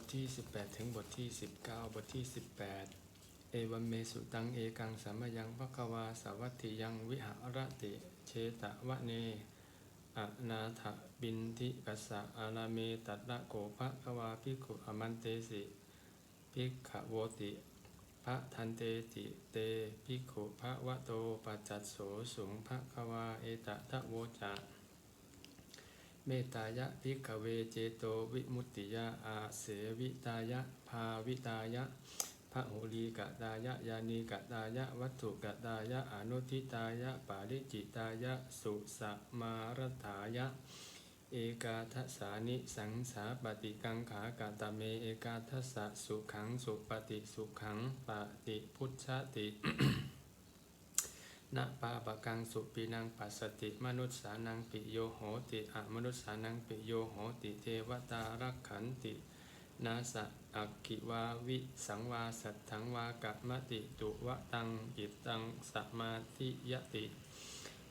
ทที่ 18 ถึงบทที่ 19 บทที่ 18 เอวัมเมสุตังเอกังสัมายังภควาสาวัตถิยังวิหารติเชตะวะเนอนาถบินทิกัสสะอาราเมตัตระโกภะควาภิกขุอมันเตสิภิกขโวติพระทันเตติเตภิกขุพระวะโตปัจจัสโสสุงภะควาเอตะทะโวจะ เมตายะพิกเวเจโตวิมุตติยาอาเสวิตายะภาวิตายะพระโหรีกตายะยานีกตายะวัตถุกตายะอนุทิตายะปาริจิตายะสุสมารถายะ เอกาทสานิสังสาปฏิกังขากตเมเอกาทสสะสุขังสุปฏิสุขังปฏิพุทธติ นะปาปะกังสุปีนังปัสสติมนุษสานังปิโยโหติอะมนุษสานังปิโยโหติเทวตารักขันตินาสะอักขิวาวิสังวาสัทถังวากะมติตุวะตังจิตตังสมาธิยติ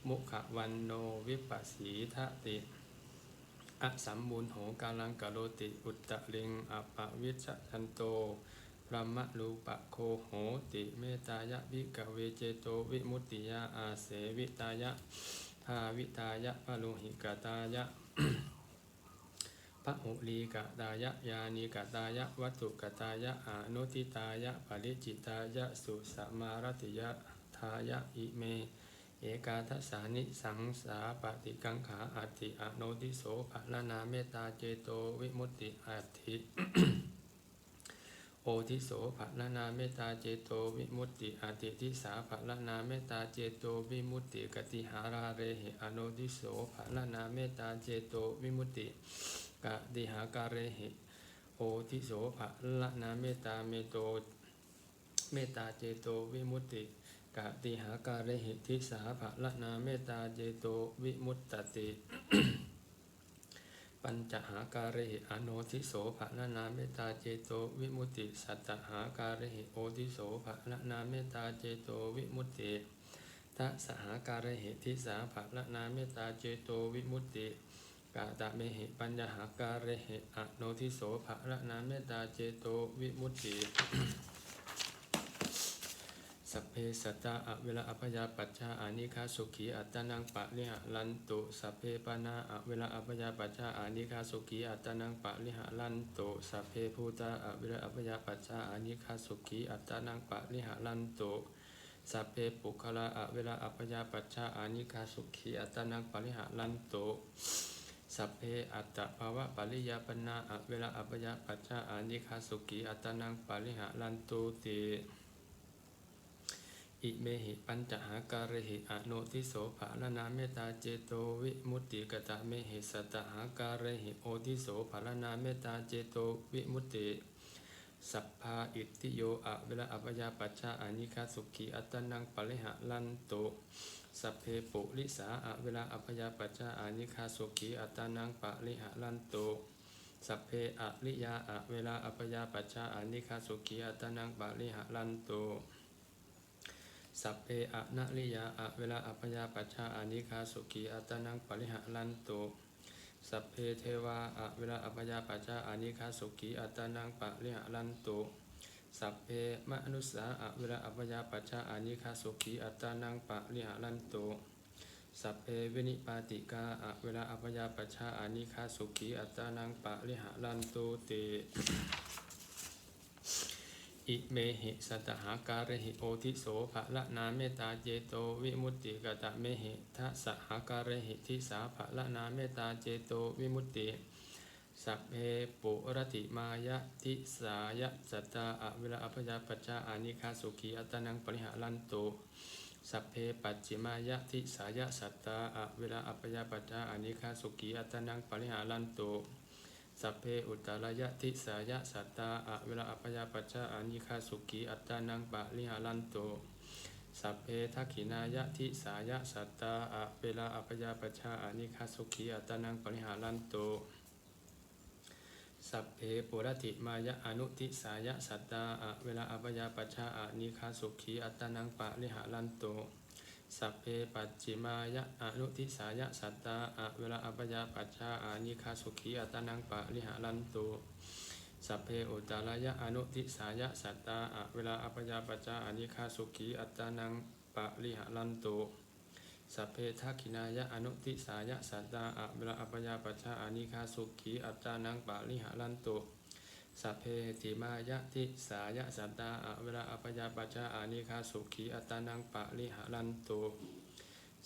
มุขวันโนวิปัสสีทติอสัมมูลโหกาลังกะโรติอุตตะลิงอปะวิชชันโต ระมะรูปะโคโหติเมตายะวิกเวเจโตวิมุตติยาอาเสวิตายะภาวิตายะพะโลหิกตายะพระหุลีกตายะยานีกตายะวัตถุกตายะอนุทิตายะปริจิตายะสุสมารติยะทายะอิเม เอกาทสานิสังสาปฏิกังขาอัติอโนติโสภะละนาเมตตาเจโตวิมุตติอัติ โอทิโสภะละนาเมตตาเจโตวิมุตติอติทิสาภะละนาเมตตาเจโตวิมุตติกติหาราเรหิอโนทิโสภะละนาเมตตาเจโตวิมุตติกติหาการเรหิโอทิโสภะละนาเมตตาเมโตเมตตาเจโตวิมุตติกติหาการเรหิทิสาภะละนาเมตตาเจโตวิมุตตติ ปัญจหาการหิอโนทิโสภะนานาเมตตาเจโตวิมุตติสัตตหาการหิโอทิโสภะนานาเมตตาเจโตวิมุตติทัสหาการหิทิสาภะนานาเมตตาเจโตวิมุตติกาตะเมหิปัญญหาการหิอโนทิโสภะนานาเมตตาเจโตวิมุตติ พเพสัตตาอเวลาอภยาปัจจาอานิคาสุขีอัตตานังปะลิหะลันตุสัพเพปานาอเวลาอภยาปัจจาอานิคาสุขีอัตตานังปะลิหะลันตุสัพเพภูตาอเวลาอภยาปัจจาอานิคาสุขีอัตตานังปะลิหะลันตุสัพเพปุคละอเวลาอภยาปัจจาอานิคาสุขีอัตตานังปะลิหะลันตุสัพเพอัตตภาวะปริยาปนาอเวลาอภยาปัจจาอานิคาสุขีอัตตานังปะลิหะลันตุติ อิเมหิปัญจหาการหิอโนทิโสภะลนาเมตตาเจโตวิมุตติกตะเมหิสัตหาการหิโอทิโสภะลนาเมตตาเจโตวิมุตติสัพพาอิติโยอะเวลาอัปยาปัชชาอานิคาสุขีอัตนังปะริหะลันโตสัพเพปุริสาอะเวลาอัปยาปัชชาอานิคาสุขีอัตตนังปะริหะลันโตสัพเพอะริยาอะเวลาอัปยาปัชชาอานิคาสุขีอัตตนังปะริหะลันโต สัพเพอะนะริยาอะเวลาอัปยาปัชชาอานิคาสุขีอัตตนังปริหะลันโตสัพเพเทวาอะเวลาอัปยาปัชชาอานิคาสุขีอัตตนังปริหะลันโตสัพเพมนุสสาอะเวลาอัปยาปัชชาอานิคาสุขีอัตตนังปริหะลันโตสัพเพวินิปาติกาอะเวลาอัปยาปัชชาอานิคาสุขีอัตตนังปริหะลันโตเต อิเมหิสัตหาการหิโอทิโสภะละนาเมตตาเจโตวิมุตติกตะเมหิทัสหาการหิทิสาภะละนาเมตตาเจโตวิมุตติสัพเพปุรติมายะทิสายะสัตตาอเวลาอภยาปัจจาอานิคาสุขีอัตตนังปริหารันโตสัพเพปัจจิมายะทิสายะสัตตาอเวลาอภยาปัจจาอานิคาสุขีอัตตนังปริหารันโต สัพเพอุตตรยะทิสายะสัตตาอะเวลาอัปยาปัจจาอานิคาสุขีอัตตานังปะลิหารันโตสัพเพทักขินายะทิสายะสัตตาอะเวลาอัปยาปัจจาอานิคาสุขีอัตตานังปริหารันโตสัพเพปุรติมายะอนุทิสายะสัตตาอะเวลาอัปยาปัจจาอานิคาสุขีอัตตานังปะลิหารันโต สัพเพปัจจิมายะอนุทิสายะสัตตาอะเวลาอัปยาปัจชาอานิคาสุขีอัตตานังปะลิหารันตุสัพเพอุตตรายะอนุทิสายะสัตตาอะเวลาอัปยาปัจจาอานิคาสุขีอัตตานังปะริหารันตุสัพเพทักขินายะอนุทิสายะสัตตาอะเวลาอัปยาปัจจาอานิคาสุขีอัตตานังปะริหารันตุ สัพเพติมายะทิสายะสัตตาอเวลาอัปยาปัจจาอานิคาสุขีอัตานังปะริหารันตุ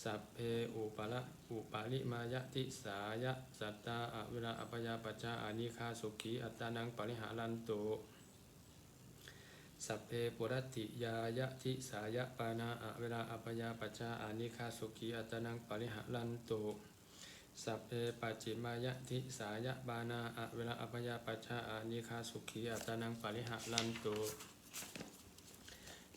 สัพเพอุปละอุปาลิมายะทิสายะสัตตาอเวลาอัปยาปัจจาอานิคาสุขีอัตานังปะริหารันตุสัพเพปุรติยายะทิสายะปานาอเวลาอัปยาปัจจาอานิคาสุขีอัตานังปะริหารันตุ สัพเพปัจจิมายะทิสายะบานาอะเวลาอัปยาปัจจาอานิคาสุขีอัตตานังปะริหารันตุ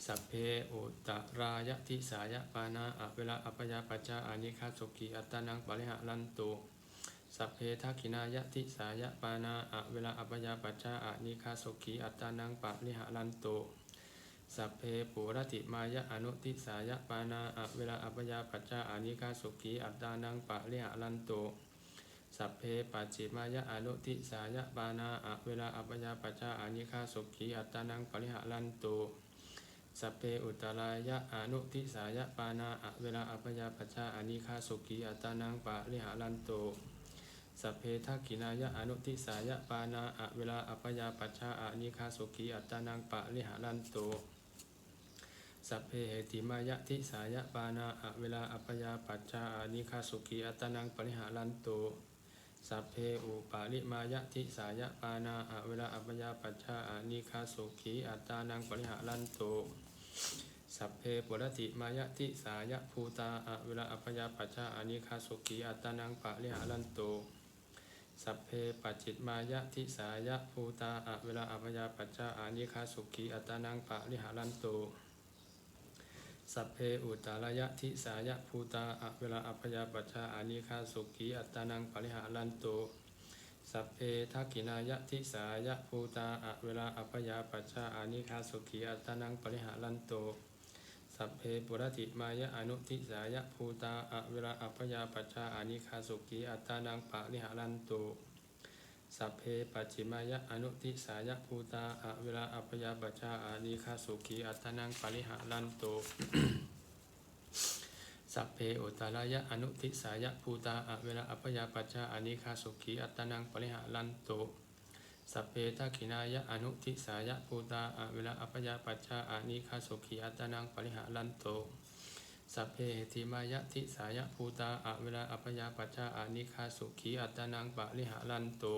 สัพเพอุตรายะทิสายะปานาอะเวลาอัปยาปัจจาอานิคาสุขีอัตตานังปะริหารันตุสัพเพทักขินายะทิสายะปานาอะเวลาอัปยาปัจจาอานิคาสุขีอัตตานังปะริหารันตุ สัพเพปุรติมายะอนุทิสายะปานาอะเวลาอัปยาปัจจาอานิคาสุขีอัตตานังปะริหารันโตสัพเพปัจจิมายะอนุทิสายะปานาอะเวลาอัปยาปัจจาอานิคาสุขีอัตตานังปะริหารันตุสัพเพอุตรายะอนุทิสายะปานาอะเวลาอัปยาปัจจาอานิคาสุขีอัตตานังปะริหารันตุสัพเพทักขินายะอนุทิสายะปานาอะเวลาอัปยาปัจจาอานิคาสุขีอัตตานังปะริหารันตุ สัพเพเหติมายะทิสายะปานาอะเวลาอัปยาปัจจานิคาสุขีอัตตานังปริหารันตุสัพเพอุปาลิมายะทิสายะปานาอะเวลาอัปยาปัจจานิคาสุขีอัตตานังปริหารันตุสัพเพปุรติมายะทิสายะภูตาอะเวลาอัปยาปัจจานิคาสุขีอัตตานังปริหารันตุสัพเพปัจจิตมายะทิสายะภูตาอะเวลาอัปยาปัจจานิคาสุขีอัตตานังปริหารันตุ สัพเพอุตตรายะทิสายะภูตาอเวลาอัปยาปัจจาอานิคาสุขีอัตานังปริหารันตุสัพเพทักขินายะทิสายะภูตาอเวลาอัปยาปัจจาอานิคาสุขีอัตานังปริหารันตุสัพเพปุรติมายะอนุทิสายะภูตาอเวลาอัปยาปัจจาอานิคาสุขีอัตตานังปริหารันตุ สัพเพปัจจิมายะอนุทิสายะภูตาอเวลาอัปยาปัจาอานิคาสุขีอัตตานังปริหารันโตสัพเพอุตตรายะอนุทิสายะภูตาอเวลาอัปยาปัจาอานิคาสุขีอัตตานังปริหารันโตสัพเพทักขินายะอนุทิสายะภูตาอเวลาอัปยาปัจาอานิคาสุขีอัตตานังปริหารันโต สัพเพทิมายะทิสายะภูตาอะเวลาอัปยาปัจจาอานิคาสุขีอัตานังปริหารันตุ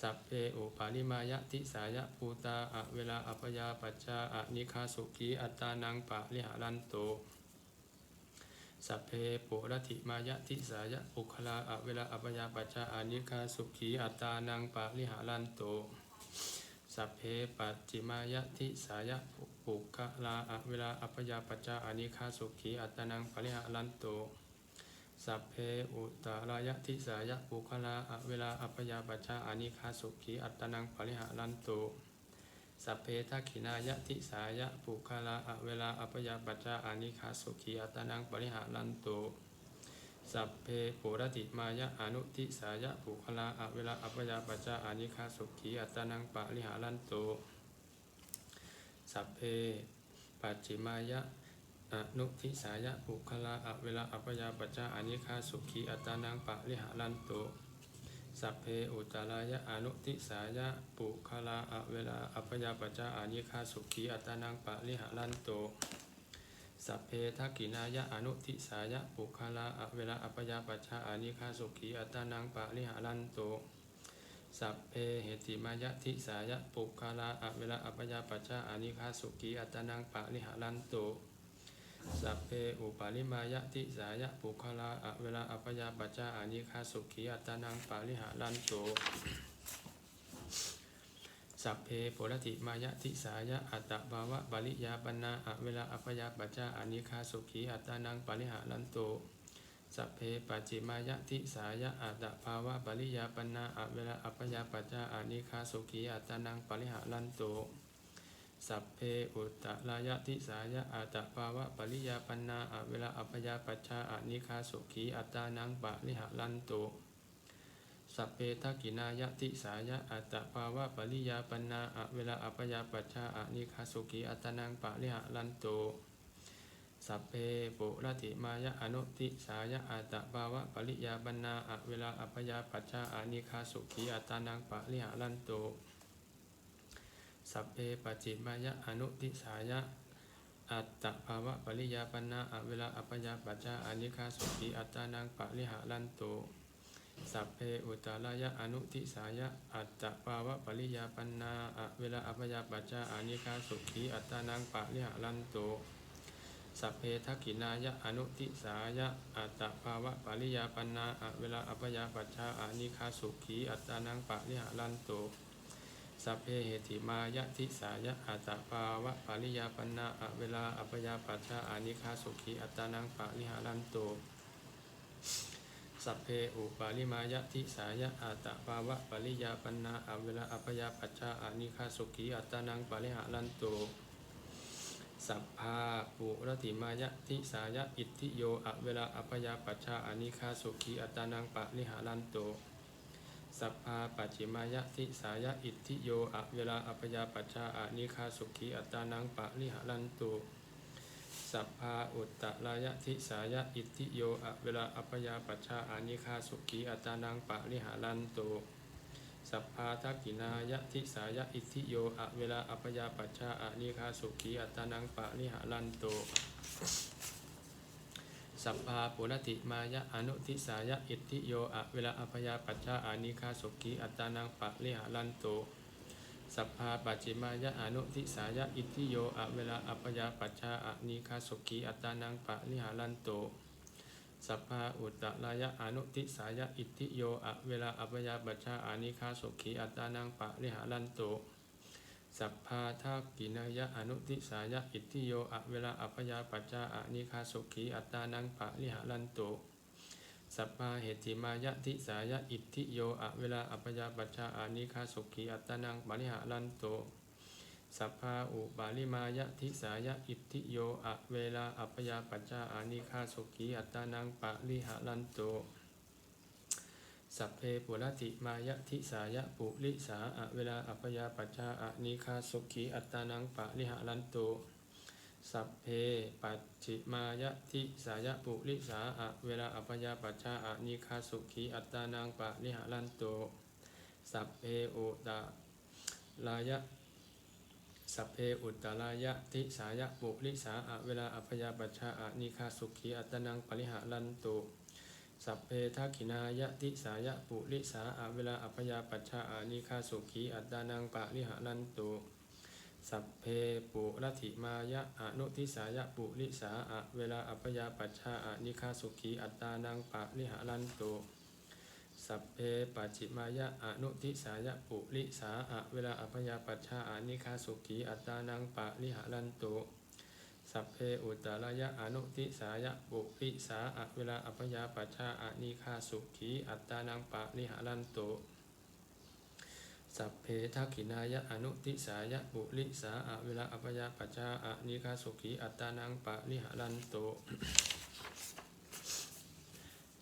สัพเพอุปาลิมายะทิสายะภูตาอะเวลาอัปยาปัจจาอานิคาสุขีอัตานังปริหารันตุสัพเพปุรติมายะทิสายะปุคลาอะเวลาอัปยาปัจจาอานิคาสุขีอัตานังปริหารันตุสัพเพปัจจิมายะทิสายะ ปุคลาอะเวลาอัปยาปัจจาอนิคาสุขีอัตตนังปริหารันโตสัพเพอุตตรายะทิสายะปุคลาอะเวลาอัปยาปัจจาอนิคาสุขีอัตตนังปริหารันโตสัพเพทักขินายะทิสายะปุคลาอะเวลาอัปยาปัจจาอนิคาสุขีอัตตนังปริหารันโตสัพเพปุรติมายะอนุทิสายะปุคลาอะเวลาอัปยาปัจจาอนิคาสุขีอัตตนังปะริหารันโต สัพเพปัจจิมายะอนุทิสายะปุคลาอเวลาอัปยาปัจจาอานิคาสุขีอัตานังปะริหารันโตสัพเพอุตตรายะอนุทิสายะปุคลาอเวลาอัปยาปัจจาอานิคาสุขีอัตานังปะริหารันโตสัพเพทักขินายะอนุทิสายะปุคลาอเวลาอัปยาปัจจาอานิคาสุขีอัตานังปะริหารันโต สัพเพเหติมายะทิสายะปุคลาอเวลาอัปยาปัจจาอานิคาสุขีอัตานังปะริหารันโตสัพเพอุปาลิมายะทิสายะปุคลาอเวลาอัปยาปัจจาอานิคาสุขีอัตานังปะริหารันโตสัพเพปุรติมายะทิสายะอัตตภาวะปริยาปนาอเวลาอัปยาปัจจาอานิคาสุขีอัตานังปริหารันโต สัพเพปัจจิมายะทิสายะอัตตภาวะปริยาปนาอเวลาอัปยาปัจจาอานิคาสุขีอัตานังปริหารันโตสัพเพอุตตรายะทิสายะอัตตภาวะปริยาปนาอเวลาอัปยาปัจจาอานิคาสุขีอัตานังปริหารันโตโสสัพเพทักกินายะทิสายะอัตตภาวะปริยาปนาอเวลาอัปยาปัชชาอะนิคาสุขีอัตตนังปริหะลันโต สัพเพปุรติมายะอนุติสายะอัตตภาวะปริยาปนาอเวลาอัปยาปัชชาอะนิคาสุขีอัตตนังปะริหะลันโตสัพเพปจิมายะอนุติสายะอัตตภาวะปริยาปนาอเวลาอัปยาปัจจาอานิคาสุขีอัตานังปะริหาลันโตสัพเพอุตตรายะอนุทิสายะอัตตภาวะปริยาปนาอเวลาอัปยาปัจจาอานิคาสุขีอัตานังปะริหาลันโต สัพเพทักขินายะอนุทิสายะอัตตภาวะปริยาปนาอะเวลาอัปยาปัจจาอานิคาสุขีอัตตานังปะริหาลันโตสัพเพเหติมายะทิสายะอัตตภาวะปริยาปนาอะเวลาอัปยาปัชชาอานิคาสุขีอัตตานังปะริหารันโตสัพเพอุปาลิมายะทิสายะอัตตภาวะปริยาปนาอเวลาอัปยาปัชชาอานิคาสุขีอัตตานังปะริหารันโต สัพพาปุรติมายะทิสายะอิทธิโยอะเวลาอัปยาปัชชาอนิคาสุขีอัตานังปะริหารันโตสัพพาปัจฉิมายะทิสายะอิทธิโยอะเวลาอัปยาปัชชาอนิคาสุขีอัตานังปะริหารันโตสัพพาอุตตรายะทิสายะอิทธิโยอะเวลาอัปยาปัชชาอนิคาสุขีอัตานังปะริหารันโต สัพพาทักกินายะทิสายะอิทธิโยอะเวลาอัปยาปัชชาอานิคาสุขีอัตานังปะริหารันโตสัพพาปุรติมายะอนุทิสายะอิทธิโยอะเวลาอัพยาปัชชาอานิคาสุขีอัตานังปะลิหารันโตสัพพาปัจจิมายะอนุทิสายะอิทธิโยอะเวลาอัพยาปัชชาอานิคาสุขีอัตตานังปะลิหารันโต สัพพาอุตตรายะอนุทิสายะอิทธิโยอะเวลาอัพยาปัชชาอานิคาสุขีอัตตานังปะลิหารันโตสัพพาทักกินายะอนุทิสายะอิทธิโยอะเวลาอัพยาปัจจาอานิคาสุขีอัตตานังปะลิหารันโตสัพพาเหติมายะทิสายะอิทธิโยอะเวลาอัพยาปัจจาอานิคาสุขีอัตตานังปะลิหารันโต สัพพาอุปาลิมายะทิสายะอิทธิโยอะเวลาอัพยาปัจจาอานิคาสุขีอัตานังปะลิหารันโตสัพเพปุรติมายะทิสายะปุริสาอะเวลาอัปยาปัจจาอะนิคาสุขีอัตานังปะลิหารันโตสัพเพปัจฉิมายะทิสายะปุริสาอะเวลาอัปยาปัจจาอะนิคาสุขีอัตานังปะลิหารันโตสัพเพอุตะลายะ สัพเพอุตตรายะทิสายะปุริสาอะเวลาอัพยาปัชชาอะนิคาสุขีอัตตนังปริหารันตุสัพเพทักขินายะทิสายะปุริสาอะเวลาอัพยาปัชชาอะนิคาสุขีอัตตนังปริหารันตุสัพเพปุรติมายะอนุทิสายะปุริสาอะเวลาอัพยาปัชชาอะนิคาสุขีอัตตานังปริหารันตุ สัพเพปัจจิมายะอนุทิสายะปุริสาอะเวลาอัพยาปัชชาอานิคาสุขีอัตตานังปะลิหารันตุสัพเพอุตตรายะอนุทิสายะปุริสาอะเวลาอัพยาปัชชาอานิคาสุขีอัตตานังปะลิหารันตุสัพเพทักขินายะอนุทิสายะปุริสาอะเวลาอัพยาปัชชาอานิคาสุขีอัตตานังปะลิหารันตุ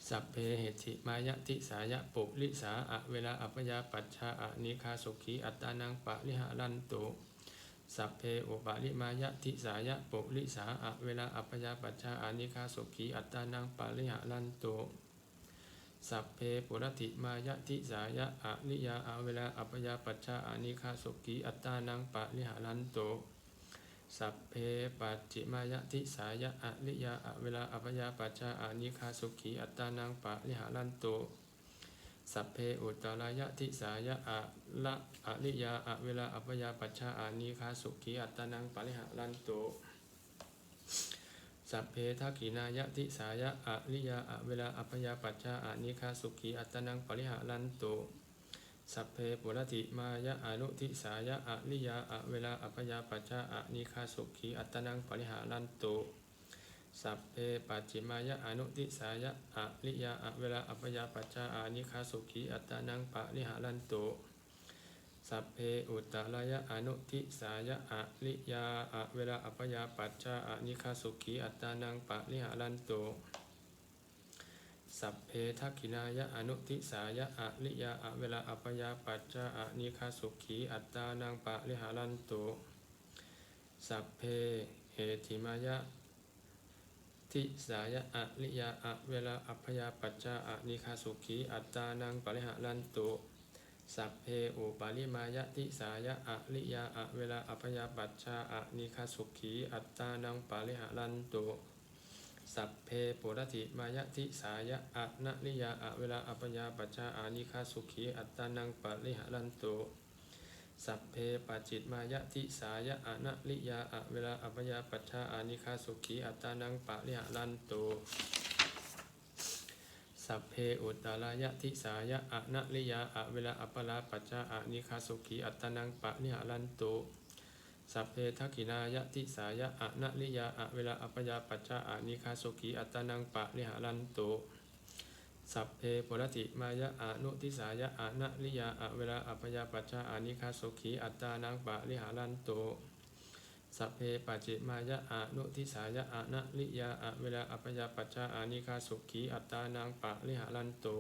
สัพเพเหติมายะทิสายะปุริสาอะเวลาอัปยาปัชชาอะนิคาสุขีอัตตานังปะลิหารันตุสัพเพอุปาลิมายะทิสายะปุริสาอะเวลาอัปยาปัชชาอะนิคาสุขีอัตตานังปะลิหารันตุสัพเพปุรติมายะทิสายะอะลิยาอะเวลาอัปยาปัชชาอะนิคาสุขีอัตตานังปะลิหารันตุ สัพเพปัจจิมายะทิสายะอะลิยาอะเวลาอัปยาปัชชาอานิคาสุขีอัตตานังปะลิหารันโตสัพเพอุตตรายะทิสายะอะละอะลิยาอะเวลาอัปยาปัชชาอานิคาสุขีอัตตานังปะลิหารันโตสัพเพทักขินายะทิสายะอะลิยาอะเวลาอัปยาปัชชาอานิคาสุขีอัตตานังปะลิหารันโต สัพเพปุรติมายะอนุทิสายะอะลิยาอะเวลาอัปยาปัชชาอะนิคาสุขีอัตตนังปริหารันตุสัพเพปัจจิมายะอนุทิสายะอะลิยาอะเวลาอัปยาปัชชาอะนิคาสุขีอัตตนังปริหารันตุสัพเพอุตตรายะอนุทิสายะอะลิยาอะเวลาอัปยาปัชชาอะนิคาสุขีอัตตนังปริหารันตุ สัพเพทักขินายะอนุทิสายะอะลิยาอะเวลาอัปยาปัจจาอะนิคาสุขีอัตตานังปะริหารันตุสัพเพเหติมายะทิสายะอะลิยาอะเวลาอัปยาปัจจาอะนิคาสุขีอัตตานังปะริหารันตุสัพเพอุปาลิมายะทิสายะอะลิยาอะเวลาอัปยาปัจจาอะนิคาสุขีอัตตานังปะริหารันตุ สัพเพปุรติมายะทิสายะอะนะนิยาอะเวลาอัปยาปัจจาอานิคาสุขีอัตตานังปะริหารันตุสัพเพปัจจิตมายะทิสายะอะนะลิยาอะเวลาอัปยาปัจจาอานิคาสุขีอัตตานังปะริหารันตุสัพเพอุตตรายะทิสายะอะนะลิยาอะเวลาอัปลาปัจจาอานิคาสุขีอัตตานังปะริหารันตุ สัพเพทักขินายะทิสายะอะนะลิยาอะเวลาอัปยาปัจจาอานิคาสุขีอัตานังปะริหารันตุสัพเพปุรติมายะอานุทิสายะอะนะลิยาอะเวลาอัปยาปัจจาอานิคาสุขีอัตานังปะริหารันตุสัพเพปัจจิมายะอานุทิสายะอะนะลิยาอะเวลาอัปยาปัจจาอานิคาสุขีอัตานังปะริหารันตุ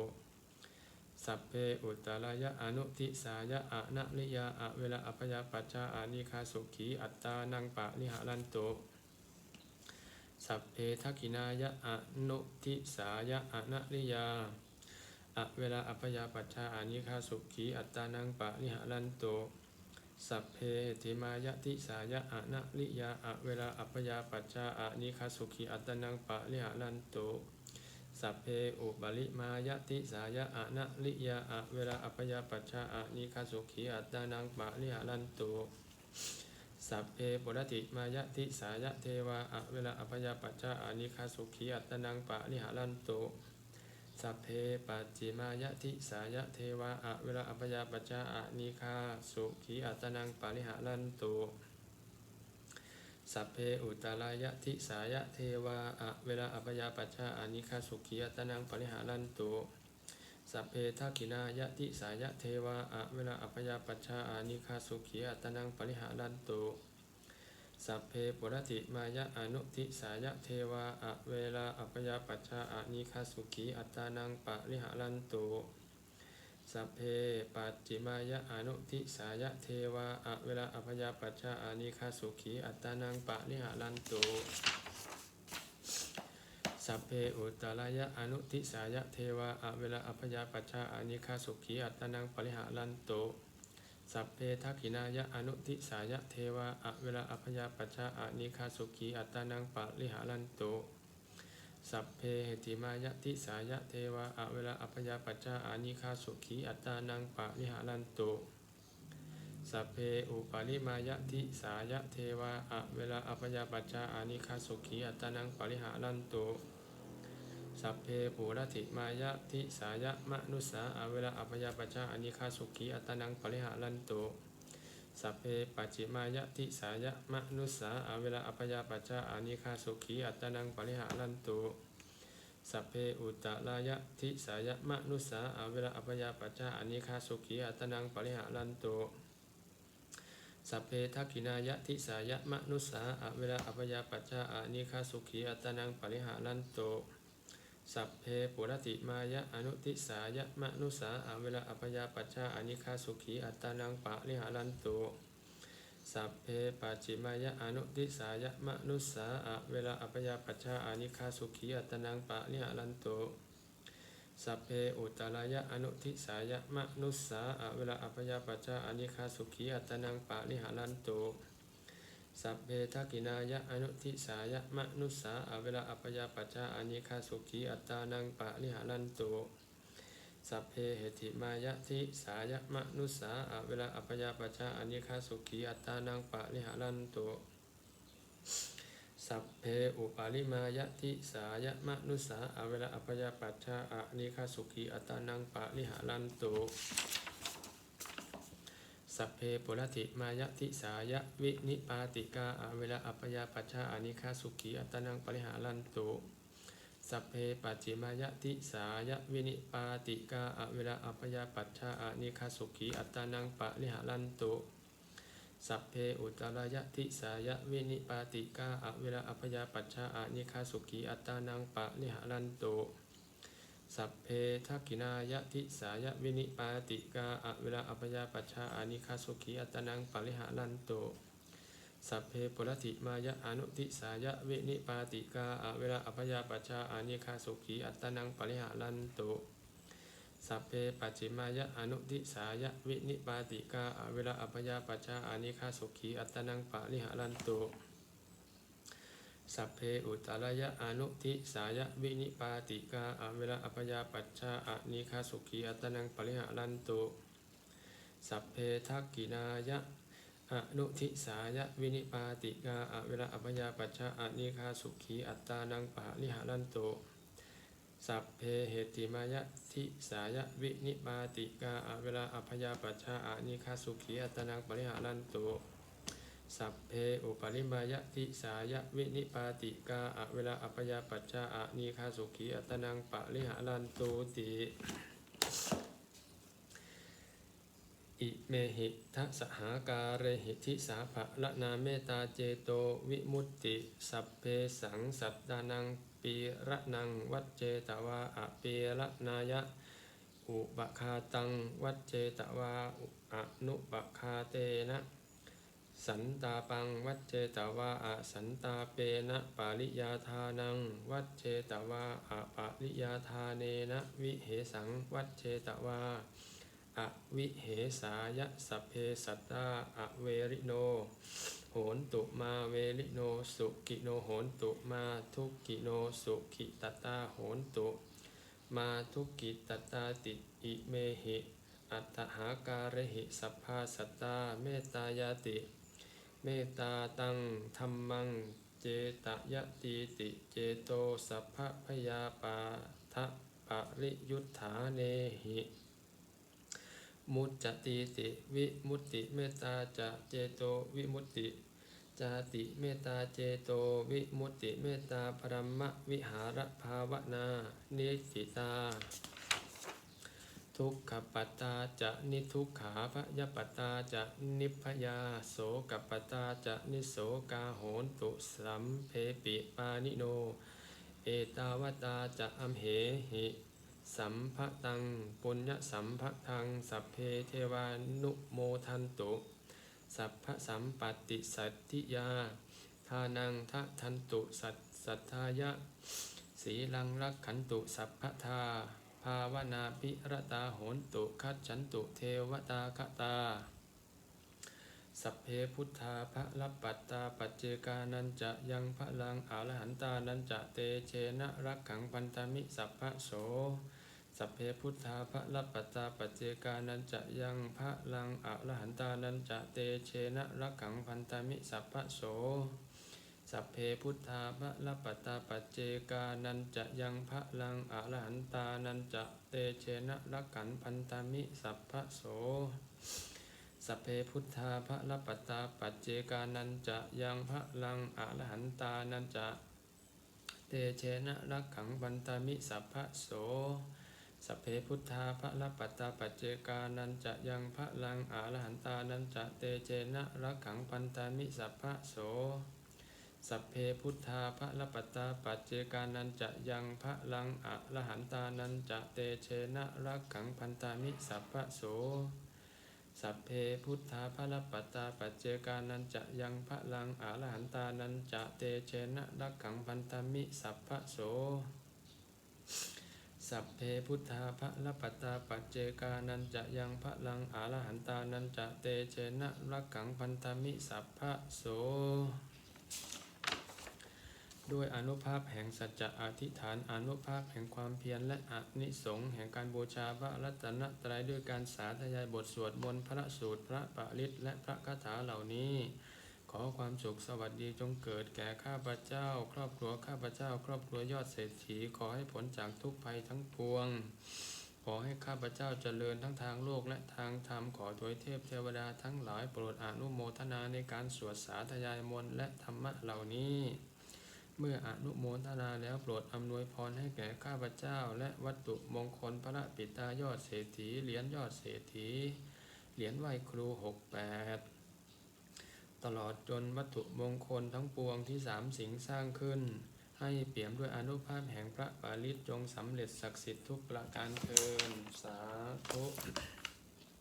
สัพเพอุตตรายะอนุทิสายะอะนะลิยาอะเวลาอัปยาปัจจาอานิคาสุขีอัตตานังปะริหารันโตสัพเพทักขินายะอนุทิสายะอะนะลิยาอะเวลาอัปยาปัจจาอานิคาสุขีอัตตานังปะริหารันโตสัพเพติมายะทิสายะอะนะลิยาอะเวลาอัปยาปัจจาอานิคาสุขีอัตตานังปะริหารันโต สัพเพอุบาลิมายะทิสายะอะนะลิยาอะเวลาอัปยาปัจจาอานิคาสุขีอัตตานังปะริหารันตุสัพเพปุรติมายะทิสายะเทวาอะเวลาอัปยาปัจจาอานิคาสุขีอัตตานังปะริหารันตุสัพเพปัจจิมายะทิสายะเทวาอะเวลาอัปยาปัจจาอานิคาสุขีอัตตานังปะริหารันตุ สัพเพอุตตรายะทิสายะเทวาอะเวลาอัปยาปัจจาอานิคาสุขีอัตตานังปริหารันตุสัพเพทักินายะทิสายะเทวาอะเวลาอัปยาปัจจาอานิคาสุขีอัตตานังปริหารันตุสัพเพปุรติมายะอนุทิสายะเทวาอะเวลาอัปยาปัจจาอานิคาสุขีอัตตานังปริหารันตุ สัพเพปัจจิมายะอนุทิสายะเทวาอะเวลาอัปยาปัจจาอานิคาสุขีอัตตานังปะริหารันตุสัพเพอุตตรายะอนุทิสายะเทวาอะเวลาอัปยาปัจจาอานิคาสุขีอัตตานังปะริหารันตุสัพเพทักขินายะอนุทิสายะเทวาอะเวลาอัพยาปัจจาอานิคาสุขีอัตตานังปะริหารันตุ สัพเพเหติมายะทิสายะเทวาอเวลาอัพยาปัจจาอานิคาสุขีอัตตานังปะริหารันตุสัพเพอุปาลิมายะทิสายะเทวาอะเวลาอัพยาปัจจาอานิคาสุขีอัตานังปะริหารันตุสัพเพปุรติมายะทิสายะมนุสาอเวลาอัปยาปัจจาอานิคาสุขีอัตตานังปริหารันตุ สัพเพปัจจิมายะทิสายะมะนุสาอาเวลาอัปยาปัจจาอานิคาสุขีอัตตานังปริหารันตุสัพเพอุตตรายะทิสายะมะนุสาอาเวลาอัปยาปัจจาอานิคาสุขีอัตตานังปริหารันตุสัพเพทักขินายะทิสายะมะนุสาอาเวลาอัปยาปัจจาอานิคาสุขีอัตตานังปริหารันตุ สัพเพปุรติมายะอนุทิสายะมะนุสาอาเวลาอัปยาปัจจาอนิคาสุขีอัตตานังปะริหารันตุสัพเพปัจจิมายะอนุทิสายะมะนุสาอาเวลาอัปยาปัจจาอนิคาสุขีอัตตานังปะริหารันตุสัพเพอุตตรายะอนุทิสายะมะนุสาอาเวลาอัปยาปัจจาอนิคาสุขีอัตตานังปะริหารันตุ สัพเพทักินายะอนุทิสายะมนุสาอาเวลาอัปยาปัจจาอานิคาสุขีอัตตานังปะริหารันตุสัพเพเหติมายะทิสายะมนุสาอาเวลาอัปยาปัจจาอานิคาสุขีอัตตานังปะริหารันตุสัพเพอุปาลิมายะทิสายะมนุสาอาเวลาอัปยาปัจจาอานิคาสุขีอัตตานังปะริหารันตุ สัพเพปุรติมายะทิสายะวินิปาติกาอาเวลาอัปยาปัชชาอานิคาสุขีอัตนังปริหารันตุสัพเพปัจจิมายะทิสายะวินิปาติกาอาเวลาอัปยาปัชชาอานิคาสุขีอัตนังปริหารันตุสัพเพอุตรายะทิสายะวินิปาติกาอาเวลาอัปยาปัชชาอานิคาสุขีอัตนังปริหารันตุ สัพเพทักกินายะทิสายะวินิปาติกาอะเวลาอัปยาปัชชาอานิคาสุขีอัตนังปริหารันโตสัพเพปุรติมายะอนุทิสายะวินิปาติกาอะเวลาอัปยาปัชชาอานิคาสุขีอัตนังปริหารันโตสัพเพปัจจิมายะอนุทิสายะวินิปาติกาอะเวลาอัปยาปัชชาอานิคาสุขีอัตนังปริหารันโต สัพเพอุตตรายะอนุทิสายะวินิปาติกาอะเวลาอัปยาปัชชาอนิคาสุขีอัตนังปริหารันโตสัพเพทักกินายะอนุทิสายะวินิปาติกาอะเวลาอัปยาปัชชาอนิคาสุขีอัตตานังปะลิหารันโตสัพเพเหติมายะทิสายะวินิปาติกาอะเวลาอัพยาปัชชาอนิคาสุขีอัตตานังปริหารันโต สัพเพอุปริมายะทิสายะวินิปาติกาอะเวลาอัพยาปัชชาอานิคาสุขีอัตนังปะลิหารันโตติอิเมหิทัสหาการเรหิทิสาภะละนาเมตาเจโตวิมุตติ สัพเพสังสัตตานังปีระนังวัจเจตวาอะปีระนายะ อุปคาตังวัจเจตวาอุอนุปคาเตนะ สันตาปังวัจเจตวาอะสันตาเปนะปาริยาทานัง วัจเจตวาอะปาริยาทานเนนะวิเหสังวัจเจตวาอวิเหสายะสัพเพสัตตาอเวริโน โหนตุมาเวริโนสุกิโนโหนตุมาทุกกิโนสุขิตตาโหนตุมาทุกกิตตาติอิเมหิอัตถหาการหิสัพพาสัตตาเมตตายาติ เมตตาตังธรรมัง เจตยติติเจโตสัพพะพยาปาทะปริยุทธาเนหิมุจจติติวิมุตติเมตตาจะเจโตวิมุตติจาติเมตตาเจโตวิมุตติเมตตาปรมะวิหารภาวนานิสิตา ทุกขปัตตาจะนิทุกขาพยปัตตาจะนิพยาโสกปัตตาจะนิโสกาโหนตุสัมเพปิปานิโน เอตาวตาจะอัมเหหิสัมภะตังปุญญสัมภะทังสัพเพเทวานุโมทันตุสัพพสัมปติสัตติยาทานังทะทันตุสัตสัทธายะสีลังรักขันตุสัพพทาาวนาภิรตาโหนตุคัจฉันตุเทวตาคตา สัพเพพุทธาภะละปัตตาปัจเจกานันจะยังพระลังอรหันตานันจะเตเชนะรักขังพันธมิสัพพะโส สัพเพพุทธาภะละปัตตาปัจเจกานันจะยังพระลังอรหันตานันจะเตเชนะรักขังพันธมิสัพพะโส สัพเพพุทธาภะละปัตตาปัจเจกานันจะยังพระลังอรหันตานันจะเตเชนะรักันพันธมิสัพพะโสสัพเพพุทธาภะละปัตตาปัจเจกานันจะยังพระลังอรหันตานันจะเตเชนะรักขังบันตามิสัพพะโสสัพเพพุทธาภะละปัตตาปัจเจกานันจะยังพระลังอรหันตานันจะเตเชนะรักขังปันตามิสัพพะโส สัพเพพุทธาภะละปัตตาปัจเจกานันจะยังพระลังอรหันตานันจะเตเชนะรักขังพันตามิสัพพะโส สัพเพพุทธาภะละปัตตาปัจเจกานันจะยังพระลังอรหันตานันจะเตเชนะรักขังพันธมิสัพพะโส สัพเพพุทธาภะละปัตตาปัจเจกานันจะยังพระลังอรหันตานันจะเตเชนะรักขังพันธมิสัพพะโส ด้วยอนุภาพแห่งสัจจะอธิษฐานอนุภาพแห่งความเพียรและอนิสงส์แห่งการบูชาพระรัตนตรัยด้วยการสาธยายบทสวดมนต์พระสูตรพระปริตและพระคาถาเหล่านี้ ขอความสุขสวัสดีจงเกิดแก่ข้าพเจ้า ครอบครัวข้าพเจ้า ครอบครัวยอดเศรษฐีขอให้ผลจากทุกภัยทั้งปวง ขอให้ข้าพเจ้าเจริญทั้งทางโลกและทางธรรมขอถวยเทพเทวดาทั้งหลายโปรดอนุโมทนาในการสวดสาธยายมนต์และธรรมะเหล่านี้ เมื่ออนุโมทนาแล้วโปรดอำนวยพรให้แก่ข้าพเจ้า และวัตถุมงคลพระปิตายอดเศรษฐีเหรียญยอดเศรษฐีเหรียญไหวครูหกแปดตลอดจนวัตถุมงคลทั้งปวงที่สามสิงสร้างขึ้น ให้เปี่ยมด้วยอนุภาพแห่งพระปาลิตจงสำเร็จศักดิ์สิทธิ์ทุกประการเทินสาธุ